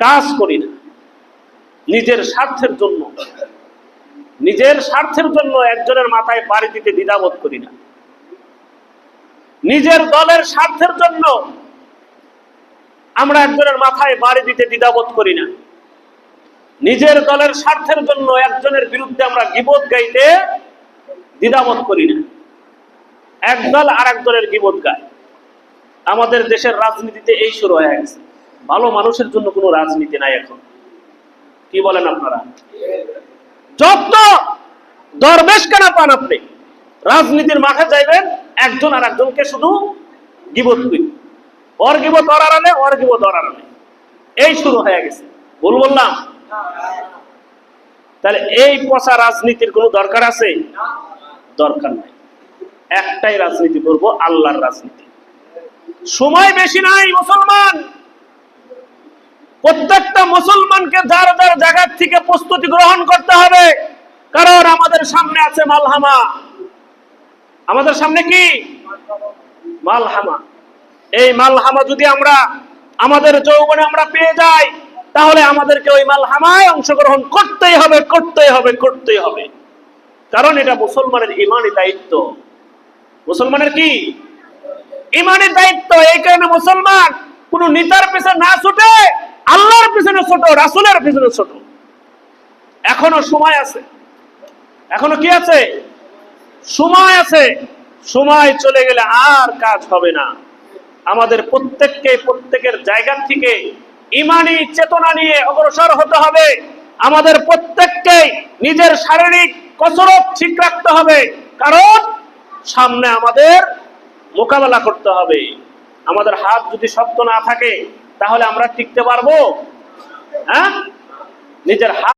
কাজ করি না। নিজের স্বার্থের জন্য। নিজের স্বার্থের জন্য একজনের মাথায় বাড়ি দিতে দ্বিধাবোধ করি না। নিজের দলের স্বার্থের জন্য আমরা একজনের মাথায় বাড়ি দিতে দ্বিধাবোধ করি না। নিজের দলের স্বার্থের জন্য একজনের বিরুদ্ধে আমরা গিবোধ গাইতে দ্বিধাবোধ করি না। একদল আর এক দলের গিবোধ গায়। আমাদের দেশের রাজনীতিতে এই শুরু হয়ে গেছে। ভালো মানুষের জন্য কোনো রাজনীতি নাই এখন। কি বলেন আপনারা? যত দরবেশ কেনা পান আপনি, রাজনীতির মাঠে যাইবেন, একজন আর একজনকে শুধু গিবত এই শুরু হয়ে গেছে। ভুল বললাম? তাহলে এই পচা রাজনীতির কোনো দরকার আছে? দরকার নাই। একটাই রাজনীতি করব, আল্লাহর রাজনীতি। সময় বেশি নাই, মুসলমান! প্রত্যেকটা মুসলমানকে যার যার জায়গা থেকে প্রস্তুতি গ্রহণ করতে হবে। কারণ আমাদের সামনে আছে মালহামা। আমাদের সামনে কি? মালহামা। এই মালহামা যদি আমরা, আমাদের যৌবনে আমরা পেয়ে যাই, তাহলে আমাদেরকে ওই মালহামায় অংশগ্রহণ করতেই হবে করতেই হবে করতেই হবে। কারণ এটা মুসলমানের ইমানি দায়িত্ব। মুসলমানের কি? ইমানি দায়িত্ব। এই কারণে মুসলমান কোন নেতার পিছনে না ছুটে পিছনে ছোট, রাসুলের পিছনে ছোট। এখনও সময় আছে। এখনও কি আছে? সময় আছে। সময় চলে গেলে আর কাজ হবে না। আমাদের প্রত্যেককে, প্রত্যেকের জায়গা থেকে ইমানি চেতনা নিয়ে অগ্রসর হতে হবে। আমাদের প্রত্যেককে নিজের শারীরিক কসরত ঠিক রাখতে হবে। কারণ সামনে আমাদের মোকাবেলা করতে হবে। আমাদের হাত যদি শক্ত না থাকে, তাহলে আমরা টিকতে পারব? হ্যাঁ? নিজের হাত